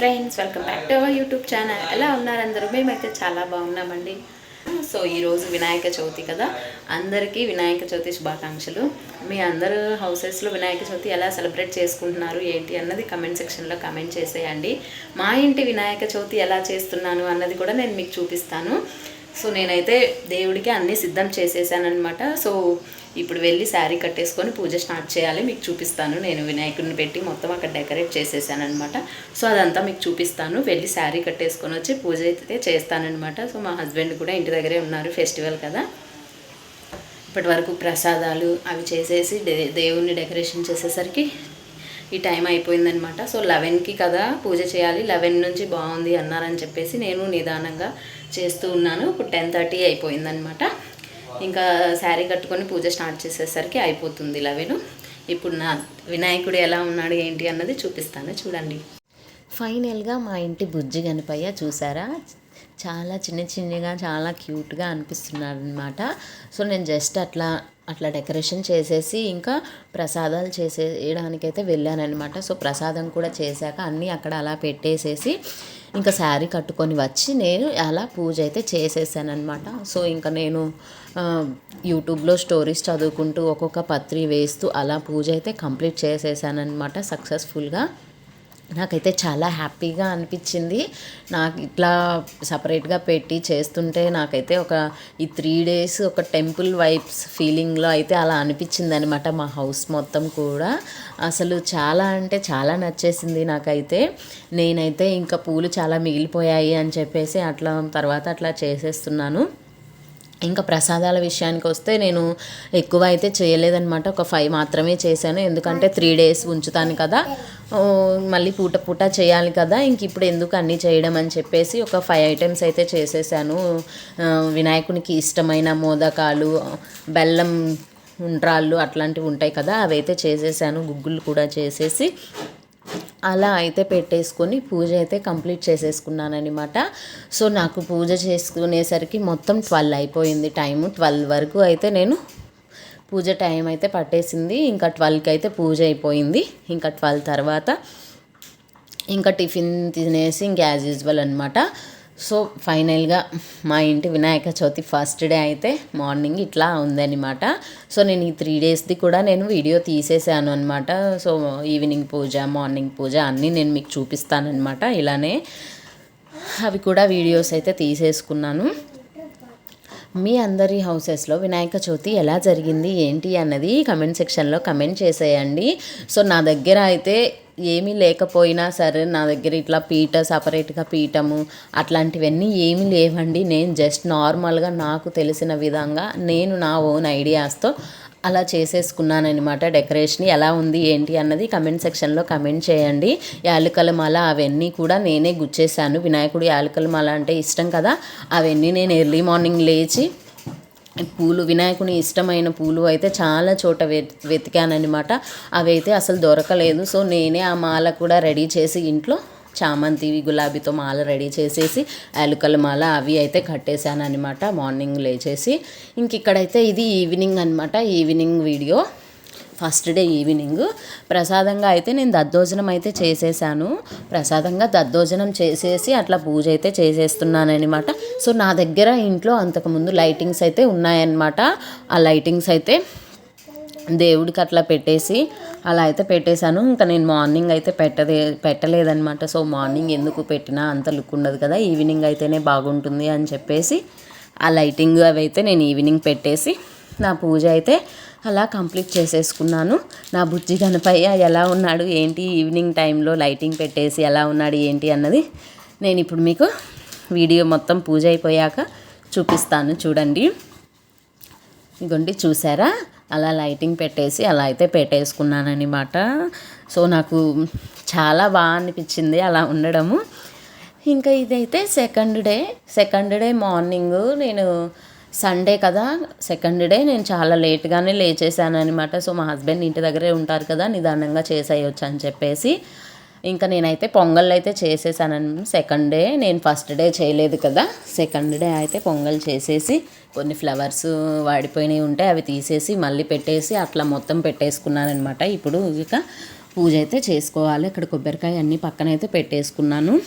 Friends welcome back to our YouTube channel. ఎలా ఉన్నారు అందరూ? మేమైతే చాలా బాగున్నామండి. సో ఈరోజు వినాయక చవితి కదా. అందరికీ వినాయక చవితి శుభాకాంక్షలు. మీ అందరు హౌసెస్లో వినాయక చవితి ఎలా సెలబ్రేట్ చేసుకుంటున్నారు ఏంటి అన్నది కమెంట్ సెక్షన్లో కమెంట్ చేసేయండి. మా ఇంటి వినాయక చవితి ఎలా చేస్తున్నాను అన్నది కూడా నేను మీకు చూపిస్తాను. సో నేనైతే దేవుడికి అన్నీ సిద్ధం చేసేసానమాట సో ఇప్పుడు వెళ్ళి శారీ కట్టేసుకొని పూజ స్టార్ట్ చేయాలి. మీకు చూపిస్తాను. నేను వినాయకుడిని పెట్టి మొత్తం అక్కడ డెకరేట్ చేసేసానమాట సో అదంతా మీకు చూపిస్తాను. వెళ్ళి శారీ కట్టేసుకొని వచ్చి పూజ అయితే చేస్తానమాట సో మా హస్బెండ్ కూడా ఇంటి దగ్గరే ఉన్నారు. ఫెస్టివల్ కదా. ఇప్పటి వరకు ప్రసాదాలు అవి చేసేసి దేవుణ్ణి డెకరేషన్ చేసేసరికి ఈ టైం అయిపోయిందనమాట సో లెవెన్కి కదా పూజ చేయాలి. లెవెన్ నుంచి బాగుంది అన్నారని చెప్పేసి నేను నిదానంగా చేస్తూ ఉన్నాను. ఇప్పుడు టెన్ థర్టీ అయిపోయిందనమాట ఇంకా శారీ కట్టుకొని పూజ స్టార్ట్ చేసేసరికి అయిపోతుంది లెవెన్ ఇప్పుడు నా వినాయకుడు ఎలా ఉన్నాడు ఏంటి అన్నది చూపిస్తాను చూడండి. ఫైనల్గా మా ఇంటి బుజ్జి గణపయ్య చూసారా? చాలా చిన్న చిన్నగా చాలా క్యూట్గా అనిపిస్తున్నాడు అనమాట సో నేను జస్ట్ అట్లా అట్లా డెకరేషన్ చేసేసి ఇంకా ప్రసాదాలు చేసేయడానికైతే వెళ్ళానమాట సో ప్రసాదం కూడా చేశాక అన్నీ అక్కడ అలా పెట్టేసేసి ఇంకా శారీ కట్టుకొని వచ్చి నేను అలా పూజ అయితే చేసేసానమాట సో ఇంకా నేను యూట్యూబ్లో స్టోరీస్ చదువుకుంటూ ఒక్కొక్క పత్రి వేస్తూ అలా పూజ అయితే కంప్లీట్ చేసేసానమాట సక్సెస్ఫుల్గా. నాకైతే చాలా హ్యాపీగా అనిపించింది. నాకు ఇట్లా సపరేట్గా పెట్టి చేస్తుంటే నాకైతే ఒక ఈ త్రీ డేస్ ఒక టెంపుల్ వైబ్స్ ఫీలింగ్లో అయితే అలా అనిపించింది అనమాట మా హౌస్ మొత్తం కూడా. అసలు చాలా అంటే చాలా నచ్చేసింది నాకైతే. నేనైతే ఇంకా పూలు చాలా మిగిలిపోయాయి అని చెప్పేసి అట్లా తర్వాత అట్లా చేసేస్తున్నాను. ఇంకా ప్రసాదాల విషయానికి వస్తే నేను ఎక్కువ అయితే చేయలేదన్నమాట. ఒక ఫైవ్ మాత్రమే చేశాను. ఎందుకంటే త్రీ డేస్ ఉంచుతాను కదా. మళ్ళీ పూట పూట చేయాలి కదా. ఇంక ఇప్పుడు ఎందుకు అన్నీ చేయడం అని చెప్పేసి ఒక ఫైవ్ ఐటమ్స్ అయితే చేసేసాను. వినాయకునికి ఇష్టమైన మోదకాలు బెల్లం ఉండ్రాళ్ళు అట్లాంటివి ఉంటాయి కదా. అవి అయితే చేసేసాను. గుగ్గులు కూడా చేసేసి అలా అయితే పెట్టేసుకొని పూజ అయితే కంప్లీట్ చేసేసుకున్నానమాట సో నాకు పూజ చేసుకునేసరికి మొత్తం ట్వెల్వ్ అయిపోయింది టైము. ట్వెల్వ్ వరకు అయితే నేను పూజ టైం అయితే పట్టేసింది. ఇంకా ట్వెల్వ్కి అయితే పూజ అయిపోయింది. ఇంకా ట్వెల్వ్ తర్వాత ఇంకా టిఫిన్ తినేసి ఇంకా యాజ్ యూజువల్ అనమాట సో ఫైనల్గా మా ఇంటి వినాయక చవితి ఫస్ట్ డే అయితే మార్నింగ్ ఇట్లా ఉందన్నమాట. సో నేను ఈ త్రీ డేస్ది కూడా నేను వీడియో తీసేసాను అనమాట so evening puja morning puja అన్నీ నేను మీకు చూపిస్తానమాట ఇలానే. అవి కూడా వీడియోస్ అయితే తీసేసుకున్నాను. మీ అందరి హౌసెస్లో వినాయక చవితి ఎలా జరిగింది ఏంటి అన్నది కమెంట్ సెక్షన్లో కమెంట్ చేసేయండి. సో నా దగ్గర అయితే ఏమీ లేకపోయినా సరే నా దగ్గర ఇట్లా పీట సపరేట్గా పీఠము అట్లాంటివన్నీ ఏమీ లేవండి. నేను జస్ట్ నార్మల్గా నాకు తెలిసిన విధంగా నేను నా ఓన్ ఐడియాస్తో అలా చేసేసుకున్నానమాట డెకరేషన్ ఎలా ఉంది ఏంటి అన్నది కమెంట్ సెక్షన్లో కమెంట్ చేయండి. యాలకల మాల అవన్నీ కూడా నేనే గుచ్చేసాను వినాయకుడు యాలకల మాల అంటే ఇష్టం కదా అవన్నీ నేను ఎర్లీ మార్నింగ్ లేచి పూలు వినాయకుని ఇష్టమైన పూలు అయితే చాలా చోట వె వెతికానమాట అవి అయితే అసలు దొరకలేదు. సో నేనే ఆ మాల కూడా రెడీ చేసి ఇంట్లో చామంతి గులాబీతో మాల రెడీ చేసేసి ఎలుకల మాల అవి అయితే కట్టేశాను అనమాట మార్నింగ్ లేచేసి. ఇంక ఇక్కడైతే ఇది ఈవినింగ్ అనమాట evening video. First day evening. ప్రసాదంగా అయితే నేను దద్దోజనం అయితే చేసేసాను. ప్రసాదంగా దద్దోజనం చేసేసి అట్లా పూజ అయితే చేసేస్తున్నాను అనమాట సో నా దగ్గర ఇంట్లో అంతకుముందు లైటింగ్స్ అయితే ఉన్నాయన్నమాట. ఆ లైటింగ్స్ అయితే దేవుడికి అట్లా పెట్టేసి అలా అయితే పెట్టేశాను. ఇంకా నేను మార్నింగ్ అయితే పెట్టదే పెట్టలేదనమాట సో మార్నింగ్ ఎందుకు పెట్టినా అంత లుక్ ఉండదు కదా ఈవినింగ్ అయితేనే బాగుంటుంది అని చెప్పేసి ఆ లైటింగ్ అవి అయితే నేను ఈవినింగ్ పెట్టేసి నా పూజ అయితే అలా కంప్లీట్ చేసేసుకున్నాను. నా బుజ్జి గణపయ్య ఎలా ఉన్నాడు ఏంటి ఈవినింగ్ టైంలో లైటింగ్ పెట్టేసి ఎలా ఉన్నాడు ఏంటి అన్నది నేను ఇప్పుడు మీకు వీడియో మొత్తం పూజ అయిపోయాక చూపిస్తాను చూడండి. ఇదిగోండి చూసారా? అలా లైటింగ్ పెట్టేసి అలా అయితే పెట్టేసుకున్నానమాట సో నాకు చాలా బాగా అనిపించింది అలా ఉండడము. ఇంకా ఇదైతే second day. Second day morning నేను సండే కదా సెకండ్ డే నేను చాలా లేట్గానే లేచేసాను అనమాట సో మా హస్బెండ్ ఇంటి దగ్గరే ఉంటారు కదా నిదానంగా చేసేయచ్చు అని చెప్పేసి. ఇంకా నేనైతే పొంగల్ అయితే చేసేసాను సెకండ్ డే నేను ఫస్ట్ డే చేయలేదు కదా సెకండ్ డే అయితే పొంగల్ చేసేసి కొన్ని ఫ్లవర్స్ వాడిపోయినవి ఉంటే అవి తీసేసి మళ్ళీ పెట్టేసి అట్లా మొత్తం పెట్టేసుకున్నాను అనమాట ఇప్పుడు ఇక పూజ అయితే చేసుకోవాలి ఇక్కడ కొబ్బరికాయ అన్నీ పక్కన అయితే పెట్టేసుకున్నాను.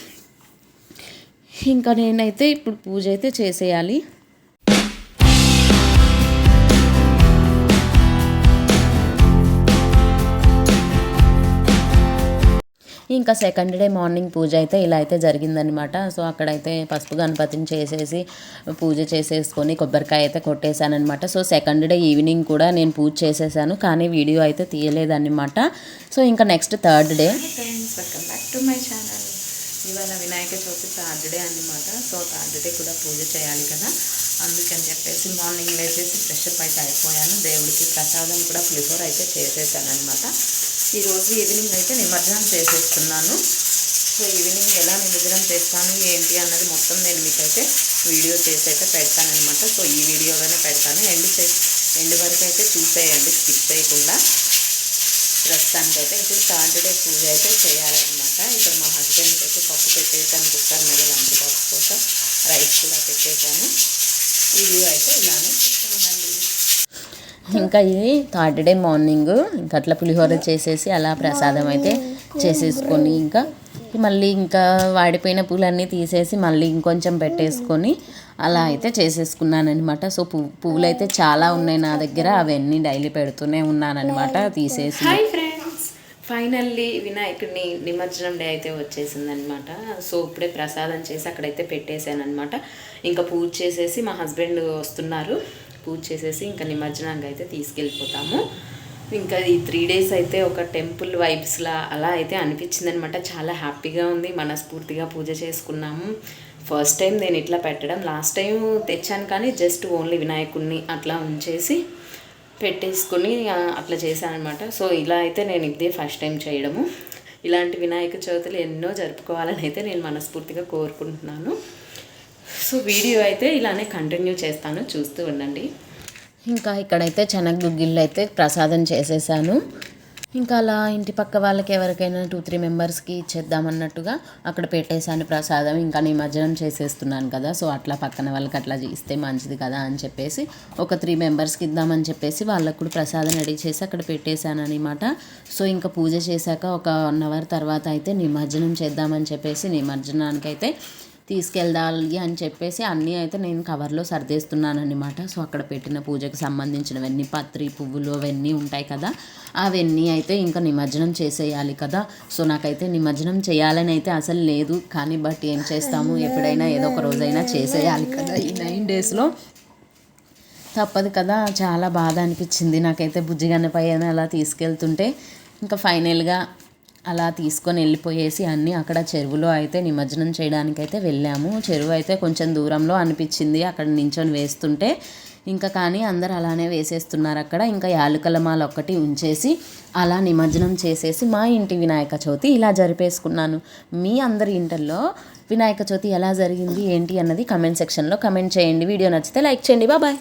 ఇంకా నేనైతే ఇప్పుడు పూజ అయితే చేసేయాలి. ఇంకా సెకండ్ డే మార్నింగ్ పూజ అయితే ఇలా అయితే జరిగిందనమాట సో అక్కడైతే పసుపు గణపతిని చేసేసి పూజ చేసేసుకొని కొబ్బరికాయ అయితే కొట్టేశానమాట సో సెకండ్ డే ఈవినింగ్ కూడా నేను పూజ చేసేసాను కానీ వీడియో అయితే తీయలేదన్నమాట. సో ఇంకా next third day welcome back to my channel ఇవాళ వినాయక చవితి థర్డ్ డే అన్నమాట. సో థర్డ్ డే కూడా పూజ చేయాలి కదా. అందుకని చెప్పేసి మార్నింగ్ లేచేసి ఫ్రెష్ అప్ అయితే అయిపోయాను. దేవుడికి ప్రసాదం కూడా ప్రిఫర్ అయితే చేసేసాను అనమాట ఈరోజు ఈవినింగ్ అయితే నిమజ్జనం చేసేస్తున్నాను. సో ఈవినింగ్ ఎలా నిమజ్జనం చేస్తాను ఏంటి అన్నది మొత్తం నేను మీకైతే వీడియో చేసి అయితే పెడతానమాట సో ఈ వీడియోలోనే పెడతాను. ఎండ్ చే ఎండ్ వరకు అయితే చూసేయండి స్కిప్ చేయకుండా. ప్రస్తుతానికి అయితే ఇప్పుడు థర్డ్ డే పూజ అయితే చేయాలన్నమాట. ఇక్కడ మా హస్బెండ్కి అయితే పప్పు పెట్టేసాను కుక్కర్ మీద లంచ్ బాక్స్ కోసం. రైస్ కూడా పెట్టేశాను వీడియో అయితే ఇలానే చూస్తుందండి ఇంకా ఇది థర్డ్ డే మార్నింగ్ ఇంకా అట్లా పులిహోర చేసేసి అలా ప్రసాదం అయితే చేసేసుకొని ఇంకా మళ్ళీ ఇంకా వాడిపోయిన పూలన్నీ తీసేసి మళ్ళీ ఇంకొంచెం పెట్టేసుకొని అలా అయితే చేసేసుకున్నానమాట సో పువ్వు పువ్వులు అయితే చాలా ఉన్నాయి నా దగ్గర అవన్నీ డైలీ పెడుతూనే ఉన్నానన్నమాట తీసేసి. ఫైనల్లీ వినాయకుడిని నిమజ్జనం డే అయితే వచ్చేసిందనమాట సో ఇప్పుడే ప్రసాదం చేసి అక్కడైతే పెట్టేశాను అనమాట ఇంకా పూజ చేసేసి మా హస్బెండ్ వస్తున్నారు. పూజ చేసేసి ఇంకా నిమజ్జనానికి అయితే తీసుకెళ్ళిపోతాము. ఇంకా ఈ త్రీ డేస్ అయితే ఒక టెంపుల్ వైబ్స్లా అలా అయితే అనిపించింది అనమాట చాలా హ్యాపీగా ఉంది. మనస్ఫూర్తిగా పూజ చేసుకున్నాము. ఫస్ట్ టైం నేను ఇట్లా పెట్టడం. లాస్ట్ టైం తెచ్చాను కానీ జస్ట్ ఓన్లీ వినాయకుడిని అట్లా ఉంచేసి పెట్టేసుకుని అట్లా చేశాను అనమాట సో ఇలా అయితే నేను ఇదే ఫస్ట్ టైం చేయడము. ఇలాంటి వినాయక చవితులు ఎన్నో జరుపుకోవాలని అయితే నేను మనస్ఫూర్తిగా కోరుకుంటున్నాను. సో వీడియో అయితే ఇలానే కంటిన్యూ చేస్తాను. చూస్తూ ఉండండి. ఇంకా ఇక్కడైతే శనగ గుగ్గిళ్ళు అయితే ప్రసాదం చేసేసాను. ఇంకా అలా ఇంటి పక్క వాళ్ళకి ఎవరికైనా టూ త్రీ మెంబర్స్కి ఇచ్చేద్దామన్నట్టుగా అక్కడ పెట్టేశాను ప్రసాదం. ఇంకా నిమజ్జనం చేసేస్తున్నాను కదా సో అట్లా పక్కన వాళ్ళకి అట్లా ఇస్తే మంచిది కదా అని చెప్పేసి ఒక త్రీ మెంబర్స్కి ఇద్దామని చెప్పేసి వాళ్ళకు కూడా ప్రసాదం రెడీ చేసి అక్కడ పెట్టేశాను అనమాట సో ఇంకా పూజ చేశాక ఒక వన్ అవర్ తర్వాత అయితే నిమజ్జనం చేద్దామని చెప్పేసి నిమజ్జనానికి అయితే తీసుకెళ్ళాలి అని చెప్పేసి అన్నీ అయితే నేను కవర్లో సర్దేస్తున్నానమాట సో అక్కడ పెట్టిన పూజకు సంబంధించినవన్నీ పత్రి పువ్వులు అవన్నీ ఉంటాయి కదా అవన్నీ అయితే ఇంకా నిమజ్జనం చేసేయాలి కదా. సో నాకైతే నిమజ్జనం చేయాలని అయితే అసలు లేదు. కానీ బట్ ఏం చేస్తాము? ఎప్పుడైనా ఏదో ఒక రోజైనా చేసేయాలి కదా ఈ నైన్ డేస్లో. తప్పదు కదా. చాలా బాధ అనిపించింది నాకైతే బుజ్జిగన్నపై అలా తీసుకెళ్తుంటే. ఇంకా ఫైనల్గా అలా తీసుకొని వెళ్ళిపోయేసి అన్నీ అక్కడ చెరువులో అయితే నిమజ్జనం చేయడానికైతే వెళ్ళాము. చెరువు అయితే కొంచెం దూరంలో అనిపించింది. అక్కడ నించొని వేస్తుంటే ఇంకా కానీ అందరు అలానే వేసేస్తున్నారు అక్కడ. ఇంకా యాలుకల మాల ఒక్కటి ఉంచేసి అలా నిమజ్జనం చేసేసి మా ఇంటి వినాయక చవితి ఇలా జరిపేసుకున్నాను. మీ అందరి ఇంటల్లో వినాయక చవితి ఎలా జరిగింది ఏంటి అన్నది కమెంట్ సెక్షన్లో కమెంట్ చేయండి. వీడియో నచ్చితే లైక్ చేయండి. బాయ్